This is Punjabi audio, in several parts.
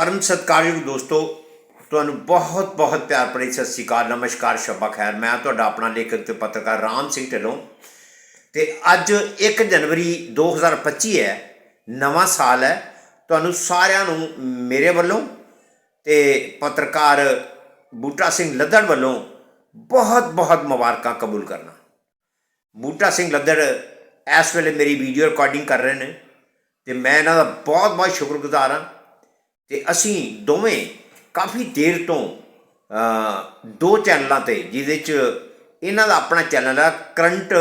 ਪਰਮ ਸਤਿਕਾਰਯੋਗ ਦੋਸਤੋ, ਤੁਹਾਨੂੰ ਬਹੁਤ ਬਹੁਤ ਪਿਆਰ ਭਰੀ ਸਤਿ ਸ੍ਰੀ ਅਕਾਲ, ਨਮਸਕਾਰ, ਸ਼ਬਾ ਖੈਰ। ਮੈਂ ਤੁਹਾਡਾ ਆਪਣਾ ਲੇਖਕ ਤੇ ਪੱਤਰਕਾਰ ਰਾਮ ਸਿੰਘ ਢਿੱਲੋਂ। ਤੇ ਅੱਜ 1 ਜਨਵਰੀ 2025 ਹੈ, ਨਵਾਂ ਸਾਲ ਹੈ। ਤੁਹਾਨੂੰ ਸਾਰਿਆਂ ਨੂੰ ਮੇਰੇ ਵੱਲੋਂ ਤੇ ਪੱਤਰਕਾਰ ਬੂਟਾ ਸਿੰਘ ਲੱਦੜ ਵੱਲੋਂ ਬਹੁਤ ਬਹੁਤ ਮੁਬਾਰਕਾਂ ਕਬੂਲ ਕਰਨਾ। ਬੂਟਾ ਸਿੰਘ ਲੱਦੜ ਇਸ ਵੇਲੇ ਮੇਰੀ ਵੀਡੀਓ ਰਿਕਾਰਡਿੰਗ ਕਰ ਰਹੇ ਨੇ ਤੇ ਮੈਂ ਇਹਨਾਂ ਦਾ ਬਹੁਤ ਬਹੁਤ ਸ਼ੁਕਰਗੁਜ਼ਾਰ ਹਾਂ। ਤੇ ਅਸੀਂ ਦੋਵੇਂ ਕਾਫੀ ਦੇਰ ਤੋਂ ਦੋ ਚੈਨਲਾਂ ਤੇ, ਜਿਹਦੇ ਚ ਇਹਨਾਂ ਦਾ ਆਪਣਾ ਚੈਨਲ ਹੈ ਕਰੰਟ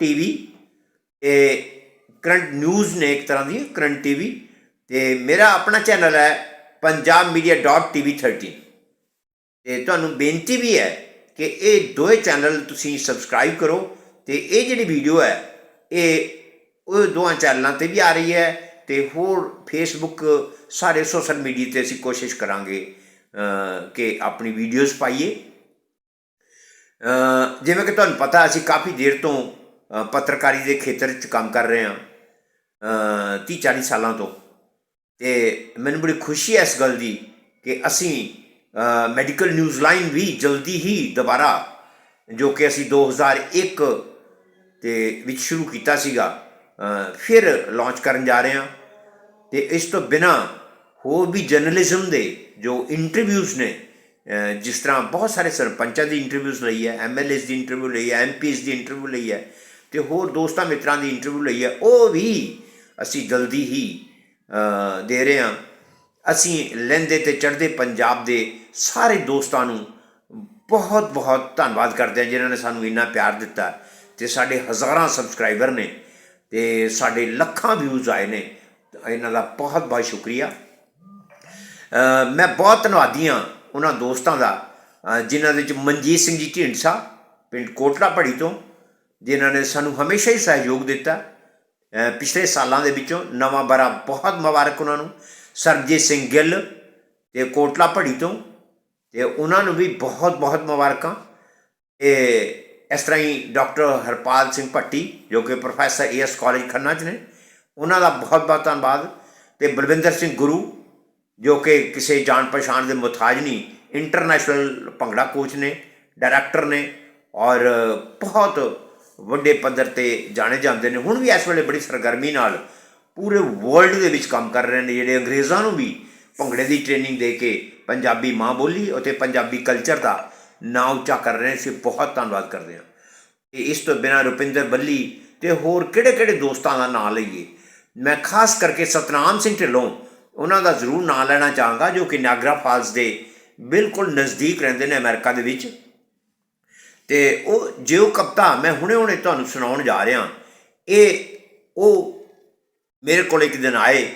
ਟੀਵੀ ਤੇ ਕਰੰਟ ਨਿਊਜ਼ ਨੇ ਇੱਕ ਤਰ੍ਹਾਂ ਦੀ, ਕਰੰਟ ਟੀਵੀ ਤੇ ਮੇਰਾ ਆਪਣਾ ਚੈਨਲ ਹੈ ਪੰਜਾਬ ਮੀਡੀਆ ਡਾਟ ਟੀਵੀ 13 ਤੇ ਤੁਹਾਨੂੰ ਬੇਨਤੀ ਵੀ ਹੈ ਕਿ ਇਹ ਦੋਵੇਂ ਚੈਨਲ ਤੁਸੀਂ ਸਬਸਕ੍ਰਾਈਬ ਕਰੋ ਤੇ ਇਹ ਜਿਹੜੀ ਵੀਡੀਓ ਹੈ, ਇਹ ਉਹ ਦੋਵਾਂ ਚੈਨਲਾਂ ਤੇ ਵੀ ਆ ਰਹੀ ਹੈ ਤੇ ਹੋਰ ਫੇਸਬੁੱਕ ਸਾਰੇ ਸੋਸ਼ਲ ਮੀਡੀਆ ਤੇ ਅਸੀਂ ਕੋਸ਼ਿਸ਼ ਕਰਾਂਗੇ ਕਿ ਆਪਣੀ ਵੀਡੀਓਜ਼ ਪਾਈਏ। ਜਿਵੇਂ ਕਿ ਤੁਹਾਨੂੰ ਪਤਾ, ਅਸੀਂ ਕਾਫੀ ਦੇਰ ਤੋਂ ਪੱਤਰਕਾਰੀ ਦੇ ਖੇਤਰ 'ਚ ਕੰਮ ਕਰ ਰਹੇ ਹਾਂ 30 40 ਸਾਲਾਂ ਤੋਂ। ਤੇ ਮੈਨੂੰ ਬੜੀ ਖੁਸ਼ੀ ਹੈ ਇਸ ਗੱਲ ਦੀ ਕਿ ਅਸੀਂ ਮੈਡੀਕਲ ਨਿਊਜ਼ ਲਾਈਨ ਵੀ ਜਲਦੀ ਹੀ ਦੁਬਾਰਾ, ਜੋ ਕਿ ਅਸੀਂ 2001 ਤੇ ਵਿੱਚ ਸ਼ੁਰੂ ਕੀਤਾ ਸੀਗਾ ਫਿਰ ਲਾਂਚ ਕਰਨ ਜਾ ਰਹੇ ਹਾਂ। ਤੇ ਇਸ ਤੋਂ ਬਿਨਾ ਹੋਰ ਵੀ ਜਰਨਲਿਜ਼ਮ ਦੇ ਜੋ ਇੰਟਰਵਿਊਜ਼ ਨੇ ਜਿਸ ਤਰ੍ਹਾਂ ਬਹੁਤ ਸਾਰੇ ਸਰਪੰਚਾਂ ਦੀ ਇੰਟਰਵਿਊਜ਼ ਲਈ ਹੈ ਐਮਐਲਏਸ ਦੀ ਇੰਟਰਵਿਊ ਲਈ ਹੈ ਐਮਪੀਸ ਦੀ ਇੰਟਰਵਿਊ ਲਈ ਹੈ ਤੇ ਹੋਰ ਦੋਸਤਾਂ ਮਿੱਤਰਾਂ ਦੀ ਇੰਟਰਵਿਊ ਲਈ ਹੈ, ਉਹ ਵੀ ਅਸੀਂ ਜਲਦੀ ਹੀ ਦੇ ਰਹੇ ਹਾਂ। ਅਸੀਂ ਲੈਂਦੇ ਤੇ ਚੜ੍ਹਦੇ ਪੰਜਾਬ ਦੇ ਸਾਰੇ ਦੋਸਤਾਂ ਨੂੰ ਬਹੁਤ ਬਹੁਤ ਧੰਨਵਾਦ ਕਰਦੇ ਹਾਂ ਜਿਨ੍ਹਾਂ ਨੇ ਸਾਨੂੰ ਇੰਨਾ ਪਿਆਰ ਦਿੱਤਾ ਤੇ ਸਾਡੇ ਹਜ਼ਾਰਾਂ ਸਬਸਕ੍ਰਾਈਬਰ ਨੇ ਤੇ ਸਾਡੇ ਲੱਖਾਂ ਵਿਊਜ਼ ਆਏ ਨੇ। ਇਹਨਾਂ ਦਾ ਬਹੁਤ ਬਹੁਤ ਸ਼ੁਕਰੀਆ। ਮੈਂ ਬਹੁਤ ਧੰਨਵਾਦੀ ਹਾਂ ਉਹਨਾਂ ਦੋਸਤਾਂ ਦਾ ਜਿਨ੍ਹਾਂ ਦੇ ਵਿੱਚ ਮਨਜੀਤ ਸਿੰਘ ਜੀ ਢੀਂਡਸਾ ਪਿੰਡ ਕੋਟਲਾ ਪੜੀ ਤੋਂ, ਜਿਨ੍ਹਾਂ ਨੇ ਸਾਨੂੰ ਹਮੇਸ਼ਾ ਹੀ ਸਹਿਯੋਗ ਦਿੱਤਾ। ਪਿਛਲੇ ਸਾਲਾਂ ਦੇ ਵਿੱਚੋਂ ਨਵਾਂ ਬਰਾ ਬਹੁਤ ਮੁਬਾਰਕ ਉਹਨਾਂ ਨੂੰ, ਸਰਬਜੀਤ ਸਿੰਘ ਗਿੱਲ ਤੇ ਕੋਟਲਾ ਪੜੀ ਤੋਂ, ਤੇ ਉਹਨਾਂ ਨੂੰ ਵੀ ਬਹੁਤ ਬਹੁਤ ਮੁਬਾਰਕਾਂ। ਇਹ ਇਸ ਤਰ੍ਹਾਂ ਹੀ ਡਾਕਟਰ ਹਰਪਾਲ ਸਿੰਘ ਭੱਟੀ, ਜੋ ਕਿ ਪ੍ਰੋਫੈਸਰ ਏਐਸ ਕਾਲਜ ਖੰਨਾ 'ਚ ਨੇ ਉਹਨਾਂ ਦਾ ਬਹੁਤ ਬਹੁਤ ਧੰਨਵਾਦ। ਤੇ ਬਲਵਿੰਦਰ ਸਿੰਘ ਗੁਰੂ, ਜੋ ਕਿ ਕਿਸੇ ਜਾਣ ਪਛਾਣ ਦੇ ਮੁਤਾਜ ਨਹੀਂ ਇੰਟਰਨੈਸ਼ਨਲ ਭੰਗੜਾ ਕੋਚ ਨੇ ਡਾਇਰੈਕਟਰ ਨੇ, ਔਰ ਬਹੁਤ ਵੱਡੇ ਪੱਧਰ ਤੇ ਜਾਣੇ ਜਾਂਦੇ ਨੇ। ਹੁਣ ਵੀ ਇਸ ਵੇਲੇ ਬੜੀ ਸਰਗਰਮੀ ਨਾਲ ਪੂਰੇ ਵਰਲਡ ਦੇ ਵਿੱਚ ਕੰਮ ਕਰ ਰਹੇ ਨੇ, ਜਿਹੜੇ ਅੰਗਰੇਜ਼ਾਂ ਨੂੰ ਵੀ ਭੰਗੜੇ ਦੀ ਟ੍ਰੇਨਿੰਗ ਦੇ ਕੇ ਪੰਜਾਬੀ ਮਾਂ ਬੋਲੀ ਅਤੇ ਪੰਜਾਬੀ ਕਲਚਰ ਦਾ ਨਾਂ ਉੱਚਾ ਕਰ ਰਹੇ ਨੇ, ਅਸੀਂ ਬਹੁਤ ਧੰਨਵਾਦ ਕਰਦੇ ਹਾਂ। ਤੇ ਇਸ ਤੋਂ ਬਿਨਾਂ ਰੁਪਿੰਦਰ ਬੱਲੀ ਤੇ ਹੋਰ ਕਿਹੜੇ ਕਿਹੜੇ ਦੋਸਤਾਂ ਦਾ ਨਾਂ ਲਈਏ? ਮੈਂ ਖਾਸ ਕਰਕੇ ਸਤਨਾਮ ਸਿੰਘ ਢਿੱਲੋਂ ਉਹਨਾਂ ਦਾ ਜ਼ਰੂਰ ਨਾਂ ਲੈਣਾ ਚਾਹਾਂਗਾ, ਜੋ ਕਿ ਨਾਗਰਾ ਫਾਲਸ ਦੇ ਬਿਲਕੁਲ ਨਜ਼ਦੀਕ ਰਹਿੰਦੇ ਨੇ ਅਮਰੀਕਾ ਦੇ ਵਿੱਚ। ਤੇ ਉਹ ਜਿਉ ਕਪਤਾ ਮੈਂ ਹੁਣੇ ਹੁਣੇ ਤੁਹਾਨੂੰ ਸੁਣਾਉਣ ਜਾ ਰਿਹਾ, ਇਹ ਉਹ ਮੇਰੇ ਕੋਲ ਇੱਕ ਦਿਨ ਆਏ,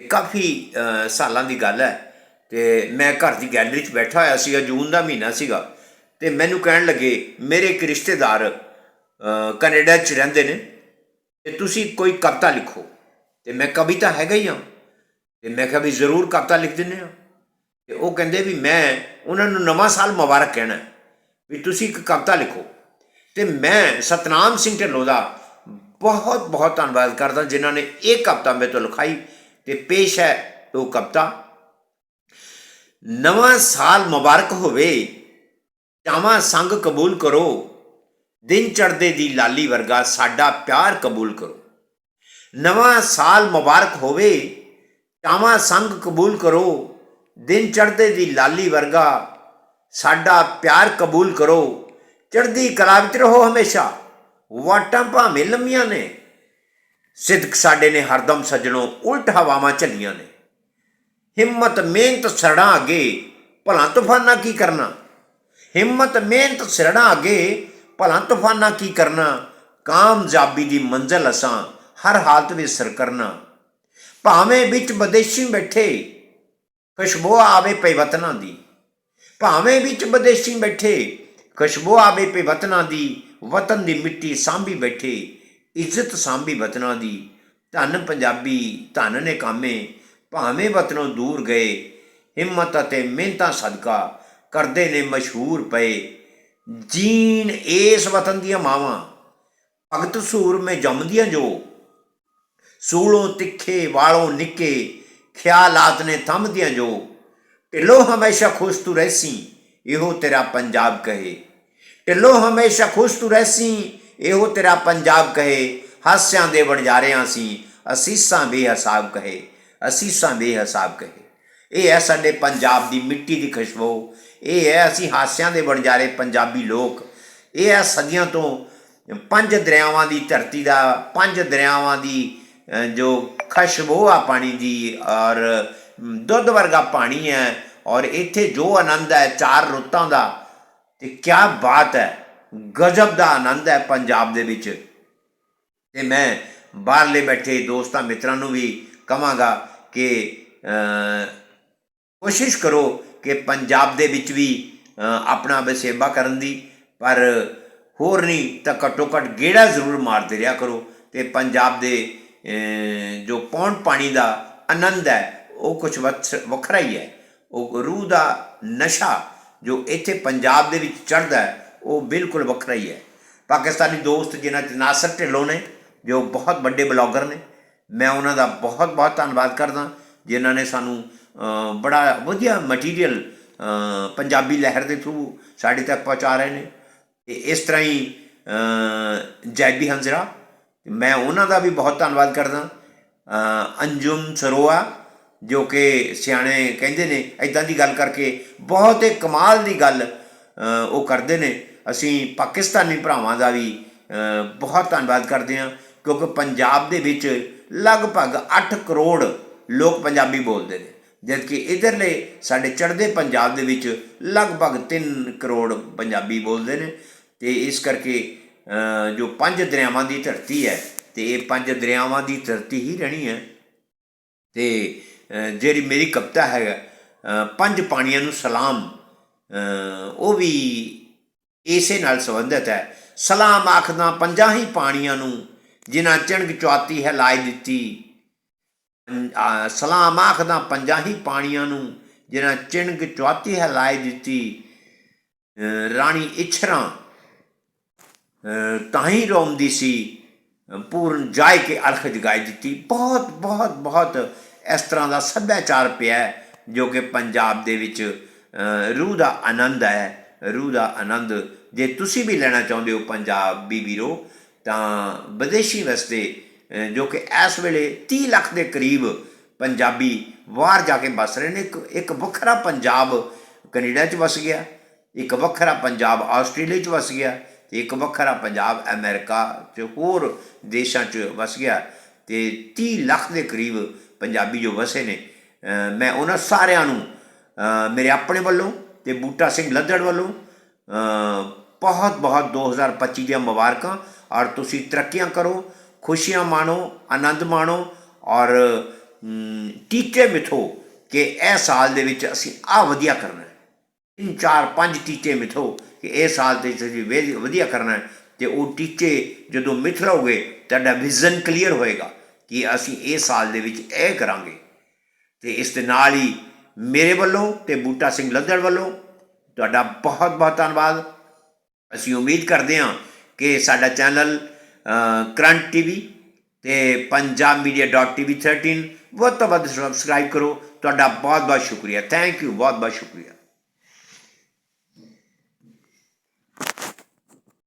ਕਾਫੀ ਸਾਲਾਂ ਦੀ ਗੱਲ ਹੈ। ਤੇ ਮੈਂ ਘਰ ਦੀ ਗੈਲਰੀ 'ਚ ਬੈਠਾ ਹੋਇਆ ਸੀਗਾ, ਜੂਨ ਦਾ ਮਹੀਨਾ ਸੀਗਾ। ਤੇ ਮੈਨੂੰ ਕਹਿਣ ਲੱਗੇ, ਮੇਰੇ ਇੱਕ ਰਿਸ਼ਤੇਦਾਰ ਕੈਨੇਡਾ 'ਚ ਰਹਿੰਦੇ ਨੇ, ਤੇ ਤੁਸੀਂ ਕੋਈ ਕਵਿਤਾ ਲਿਖੋ। ਤੇ ਮੈਂ ਕਵਿਤਾ ਹੈਗਾ ਹੀ ਹਾਂ ਤੇ ਮੈਂ ਕਿਹਾ ਵੀ ਜ਼ਰੂਰ ਕਵਿਤਾ ਲਿਖ ਦਿੰਦੇ ਆ। ਤੇ ਉਹ ਕਹਿੰਦੇ ਵੀ ਮੈਂ ਉਹਨਾਂ ਨੂੰ ਨਵਾਂ ਸਾਲ ਮੁਬਾਰਕ ਕਹਿਣਾ ਵੀ ਤੁਸੀਂ ਇੱਕ ਕਵਿਤਾ ਲਿਖੋ। ਤੇ ਮੈਂ ਸਤਨਾਮ ਸਿੰਘ ਢਿੱਲੋਂ ਦਾ ਬਹੁਤ ਬਹੁਤ ਧੰਨਵਾਦ ਕਰਦਾ ਜਿਨ੍ਹਾਂ ਨੇ ਇਹ ਕਵਿਤਾ ਮੇਰੇ ਤੋਂ ਲਿਖਾਈ ਤੇ ਪੇਸ਼ ਹੈ ਉਹ ਕਵਿਤਾ। ਨਵਾਂ ਸਾਲ ਮੁਬਾਰਕ ਹੋਵੇ, ਚਾਵਾਂ ਸੰਗ ਕਬੂਲ ਕਰੋ, ਦਿਨ ਚੜ੍ਹਦੇ ਦੀ ਲਾਲੀ ਵਰਗਾ ਸਾਡਾ ਪਿਆਰ ਕਬੂਲ ਕਰੋ। ਨਵਾਂ ਸਾਲ ਮੁਬਾਰਕ ਹੋਵੇ, ਚਾਵਾਂ ਸੰਗ ਕਬੂਲ ਕਰੋ, ਦਿਨ ਚੜ੍ਹਦੇ ਦੀ ਲਾਲੀ ਵਰਗਾ, ਸਾਡਾ ਪਿਆਰ ਕਬੂਲ ਕਰੋ, ਚੜ੍ਹਦੀ ਕਲਾ ਵਿੱਚ ਰਹੋ ਹਮੇਸ਼ਾ। ਵਾਟਾਂ ਭਾਵੇਂ ਲੰਮੀਆਂ ਨੇ, ਸਿਦਕ ਸਾਡੇ ਨੇ ਹਰਦਮ ਸਜਣੋਂ ਉਲਟ ਹਵਾਵਾਂ ਝੱਲੀਆਂ ਨੇ। ਹਿੰਮਤ, ਮਿਹਨਤ, ਸਰੜਾਂ ਅੱਗੇ, ਭਲਾ ਤੂਫਾਨਾ ਕੀ ਕਰਨਾ? ਹਿੰਮਤ, ਮਿਹਨਤ, ਸਰੜਾਂ ਅੱਗੇ, ਭਲਾ ਤੂਫਾਨਾ ਕੀ ਕਰਨਾ? ਕਾਮਯਾਬੀ ਦੀ ਮੰਜ਼ਲ ਅਸਾਂ ਹਰ ਹਾਲਤ ਵਿੱਚ ਸਰ ਕਰਨਾ। ਭਾਵੇਂ ਵਿੱਚ ਵਿਦੇਸ਼ੀ ਬੈਠੇ, ਖੁਸ਼ਬੂ ਆਵੇ ਪਈ ਦੀ। ਭਾਵੇਂ ਵਿੱਚ ਵਿਦੇਸ਼ੀ ਬੈਠੇ, ਖੁਸ਼ਬੂ ਆਵੇ ਪਈ ਦੀ। ਵਤਨ ਦੀ ਮਿੱਟੀ ਸਾਂਭੀ ਬੈਠੇ, ਇੱਜ਼ਤ ਸਾਂਭੀ ਵਤਨਾਂ ਦੀ। ਧਨ ਪੰਜਾਬੀ, ਧਨ ਨੇ ਕਾਮੇ ਭਾਵੇਂ ਵਤਨੋਂ ਦੂਰ ਗਏ, ਹਿੰਮਤ ਅਤੇ ਮਿਹਨਤਾਂ ਸਦਕਾ ਕਰਦੇ ਨੇ ਮਸ਼ਹੂਰ ਪਏ। ਜੀਨ ਇਸ ਵਤਨ ਦੀਆਂ ਮਾਵਾਂ। ਭਗਤ ਸੂਰ ਮੇ ਜੰਮਦੀਆਂ ਜੋ ਸੂਲੋਂ ਤਿੱਖੇ ਵਾਲੋਂ ਨਿੱਕੇ ਖਿਆਲਾਤ ਨੇ ਥੰਮਦੀਆਂ ਜੋ। ਢਿੱਲੋ ਹਮੇਸ਼ਾ ਖੁਸ਼ ਤੂੰ ਰਹਿਸੀ, ਇਹੋ ਤੇਰਾ ਪੰਜਾਬ ਕਹੇ। ਢਿੱਲੋ ਹਮੇਸ਼ਾ ਖੁਸ਼ ਤੂੰ ਰਹਿਸੀ, ਇਹੋ ਤੇਰਾ ਪੰਜਾਬ ਕਹੇ। ਹਾਸਿਆਂ ਦੇ ਵਣਜਾਰਿਆਂ ਸੀ, ਅਸੀਸਾਂ ਬੇਹਿਸਾਬ ਕਹੇ। ਅਸੀਸਾਂ ਬੇਹਿਸਾਬ ਕਹੇ। ਇਹ ਹੈ ਸਾਡੇ ਪੰਜਾਬ ਦੀ ਮਿੱਟੀ ਦੀ ਖੁਸ਼ਬੂ। ਇਹ ਹੈ ਅਸੀਂ ਹਾਸਿਆਂ ਦੇ ਵਣਜਾਰੇ ਪੰਜਾਬੀ ਲੋਕ। ਇਹ ਹੈ ਸਦੀਆਂ ਤੋਂ ਪੰਜ ਦਰਿਆਵਾਂ ਦੀ ਧਰਤੀ ਦਾ, ਪੰਜ ਦਰਿਆਵਾਂ ਦੀ ਅ, ਜੋ ਖੁਸ਼ਬੂ ਆ ਪਾਣੀ ਦੀ ਔਰ ਦੁੱਧ ਵਰਗਾ ਪਾਣੀ ਹੈ ਔਰ ਇੱਥੇ ਜੋ ਆਨੰਦ ਹੈ ਚਾਰ ਰੁੱਤਾਂ ਦਾ ਤੇ ਕੀ ਬਾਤ ਹੈ ਗਜ਼ਬ ਦਾ ਆਨੰਦ ਹੈ ਪੰਜਾਬ ਦੇ ਵਿੱਚ। ਤੇ ਮੈਂ ਬਾਹਰਲੇ ਬੈਠੇ ਦੋਸਤਾਂ ਮਿੱਤਰਾਂ ਨੂੰ ਵੀ ਕਹਾਂਗਾ ਕਿ ਕੋਸ਼ਿਸ਼ ਕਰੋ ਕਿ ਪੰਜਾਬ ਦੇ ਵਿੱਚ ਵੀ ਆਪਣਾ ਵਸੇਬਾ ਕਰਨ ਦੀ ਪਰ ਹੋਰ ਨਹੀਂ ਤਾਂ ਘੱਟੋ ਘੱਟ ਗੇੜਾ ਜ਼ਰੂਰ ਮਾਰਦੇ ਰਿਹਾ ਕਰੋ ਤੇ ਪੰਜਾਬ ਦੇ ਜੋ ਪੌਣ ਪਾਣੀ ਦਾ ਆਨੰਦ ਹੈ ਉਹ ਕੁਝ ਵੱਖਰਾ ਹੀ ਹੈ। ਉਹ ਰੂਹ ਦਾ ਨਸ਼ਾ ਜੋ ਇੱਥੇ ਪੰਜਾਬ ਦੇ ਵਿੱਚ ਚੜ੍ਹਦਾ ਹੈ ਉਹ ਬਿਲਕੁਲ ਵੱਖਰਾ ਹੀ ਹੈ। ਪਾਕਿਸਤਾਨੀ ਦੋਸਤ ਜਿਨ੍ਹਾਂ 'ਚ ਨਾਸਰ ਢਿੱਲੋਂ ਨੇ ਜੋ ਬਹੁਤ ਵੱਡੇ ਬਲੌਗਰ ਨੇ ਮੈਂ ਉਹਨਾਂ ਦਾ ਬਹੁਤ ਬਹੁਤ ਧੰਨਵਾਦ ਕਰਦਾ ਜਿਨ੍ਹਾਂ ਨੇ ਸਾਨੂੰ ਬੜਾ ਵਧੀਆ ਮਟੀਰੀਅਲ ਪੰਜਾਬੀ ਲਹਿਰ ਦੇ ਥਰੂ ਸਾਡੇ ਤੱਕ ਪਹੁੰਚਾ ਰਹੇ ਨੇ। ਤੇ ਇਸ ਤਰ੍ਹਾਂ ਹੀ ਅ, ਜੈਬੀ ਹੰਜ਼ਰਾ ਮੈਂ ਉਹਨਾਂ ਦਾ ਵੀ ਬਹੁਤ ਧੰਨਵਾਦ ਕਰਦਾ। ਅੰਜੁਮ ਸਰੋਆ, ਜੋ ਕਿ ਸਿਆਣੇ ਕਹਿੰਦੇ ਨੇ ਐਦਾਂ ਦੀ ਗੱਲ ਕਰਕੇ ਬਹੁਤ ਹੀ ਕਮਾਲ ਦੀ ਗੱਲ ਉਹ ਕਰਦੇ ਨੇ। ਅਸੀਂ ਪਾਕਿਸਤਾਨੀ ਭਰਾਵਾਂ ਦਾ ਵੀ ਬਹੁਤ ਧੰਨਵਾਦ ਕਰਦੇ ਹਾਂ, ਕਿਉਂਕਿ ਪੰਜਾਬ ਦੇ ਵਿੱਚ ਲਗਭਗ 8 ਕਰੋੜ ਲੋਕ ਪੰਜਾਬੀ ਬੋਲਦੇ ਨੇ। ਜਦਕਿ ਇਧਰਲੇ ਸਾਡੇ ਚੜ੍ਹਦੇ ਪੰਜਾਬ ਦੇ ਵਿੱਚ ਲਗਭਗ 3 ਕਰੋੜ ਪੰਜਾਬੀ ਬੋਲਦੇ ਨੇ। ਤੇ ਇਸ ਕਰਕੇ ਜੋ ਪੰਜ ਦਰਿਆਵਾਂ ਦੀ ਧਰਤੀ ਹੈ ਤੇ ਇਹ ਪੰਜ ਦਰਿਆਵਾਂ ਦੀ ਧਰਤੀ ਹੀ ਰਹਿਣੀ ਹੈ। ਤੇ ਜਿਹੜੀ ਮੇਰੀ ਕਵਿਤਾ ਹੈ ਪੰਜ ਪਾਣੀਆਂ ਨੂੰ ਸਲਾਮ ਉਹ ਵੀ ਇਸੇ ਨਾਲ ਸੰਬੰਧਿਤ ਹੈ। ਸਲਾਮ ਆਖਦਾ ਪੰਜਾਂ ਹੀ ਪਾਣੀਆਂ ਨੂੰ ਜਿਨ੍ਹਾਂ ਚਿਣਗ ਚੁਆਤੀ ਹੈ ਲਾਈ ਦਿੱਤੀ। ਅ, ਸਲਾਮ ਆਖਦਾ ਪੰਜਾਂ ਹੀ ਪਾਣੀਆਂ ਨੂੰ ਜਿਨ੍ਹਾਂ ਚਿਣਗ ਚੁਆਤੀ ਹੈ ਲਾਈ ਦਿੱਤੀ। ਰਾਣੀ ਇਛਰਾਂ ਤਾਂ ਹੀ ਰੋਮਦੀ ਸੀ। ਪੂਰਨ ਜਾਇ ਕੇ ਅਲਖ ਜਗਾਈ ਦਿੱਤੀ। ਬਹੁਤ ਬਹੁਤ ਬਹੁਤ ਇਸ ਤਰ੍ਹਾਂ ਦਾ ਸੱਭਿਆਚਾਰ ਪਿਆ ਜੋ ਕਿ ਪੰਜਾਬ ਦੇ ਵਿੱਚ ਰੂਹ ਦਾ ਆਨੰਦ ਹੈ। ਰੂਹ ਦਾ ਆਨੰਦ। ਜੇ ਤੁਸੀਂ ਵੀ ਲੈਣਾ ਚਾਹੁੰਦੇ ਹੋ ਪੰਜਾਬੀ ਵੀਰੋ ਤਾਂ ਵਿਦੇਸ਼ੀ ਵਸਤੇ ਜੋ ਕਿ ਇਸ ਵੇਲੇ 30 ਲੱਖ ਦੇ ਕਰੀਬ ਪੰਜਾਬੀ ਬਾਹਰ ਜਾ ਕੇ ਵਸ ਰਹੇ ਨੇ। ਇੱਕ ਇੱਕ ਵੱਖਰਾ ਪੰਜਾਬ ਕੈਨੇਡਾ 'ਚ ਵਸ ਗਿਆ, ਇੱਕ ਵੱਖਰਾ ਪੰਜਾਬ ਆਸਟ੍ਰੇਲੀਆ 'ਚ ਵਸ ਗਿਆ ਇੱਕ ਵੱਖਰਾ ਪੰਜਾਬ ਅਮਰੀਕਾ 'ਚ ਹੋਰ ਦੇਸ਼ਾਂ 'ਚ ਵਸ ਗਿਆ ਤੇ 30 ਲੱਖ ਦੇ ਕਰੀਬ ਪੰਜਾਬੀ ਜੋ ਵਸੇ ਨੇ ਮੈਂ ਉਹਨਾਂ ਸਾਰਿਆਂ ਨੂੰ ਮੇਰੇ ਆਪਣੇ ਵੱਲੋਂ ਤੇ ਬੂਟਾ ਸਿੰਘ ਲੱਦੜ ਵੱਲੋਂ ਅ, ਬਹੁਤ ਬਹੁਤ 2025 ਦੀਆਂ ਮੁਬਾਰਕਾਂ। ਔਰ ਤੁਸੀਂ ਤਰੱਕੀਆਂ ਕਰੋ ਖੁਸ਼ੀਆਂ ਮਾਣੋ ਆਨੰਦ ਮਾਣੋ ਔਰ ਮ, ਟੀਚੇ ਮਿਥੋ ਕਿ ਇਹ ਸਾਲ ਦੇ ਵਿੱਚ ਅਸੀਂ ਆ ਵਧੀਆ ਕਰਨਾ ਤਿੰਨ ਚਾਰ ਪੰਜ ਟੀਚੇ ਮਿਥੋ ਕਿ ਇਹ ਸਾਲ ਤੇ ਤੁਸੀਂ ਵੇ- ਵਧੀਆ ਕਰਨਾ ਹੈ। ਤੇ ਉਹ ਟੀਚੇ ਜਦੋਂ ਮਿਥ ਲਓਗੇ ਤੁਹਾਡਾ ਵਿਜ਼ਨ ਕਲੀਅਰ ਹੋਏਗਾ ਕਿ ਅਸੀਂ ਇਹ ਸਾਲ ਦੇ ਵਿੱਚ ਇਹ ਕਰਾਂਗੇ। ਤੇ ਇਸ ਦੇ ਨਾਲ ਹੀ ਮੇਰੇ ਵੱਲੋਂ ਤੇ ਬੂਟਾ ਸਿੰਘ ਲੱਦੜ ਵੱਲੋਂ ਤੁਹਾਡਾ ਬਹੁਤ ਬਹੁਤ ਧੰਨਵਾਦ। ਅਸੀਂ ਉਮੀਦ ਕਰਦੇ ਹਾਂ ਕਿ ਸਾਡਾ ਚੈਨਲ ਕਰੰਟ ਟੀਵੀ ਤੇ ਪੰਜਾਬ ਮੀਡੀਆ ਡਾਟ ਟੀਵੀ 13 ਵੱਧ ਤੋਂ ਵੱਧ ਸਬਸਕ੍ਰਾਈਬ ਕਰੋ। ਤੁਹਾਡਾ ਬਹੁਤ ਬਹੁਤ ਸ਼ੁਕਰੀਆ। ਥੈਂਕ ਯੂ ਬਹੁਤ ਬਹੁਤ ਸ਼ੁਕਰੀਆ।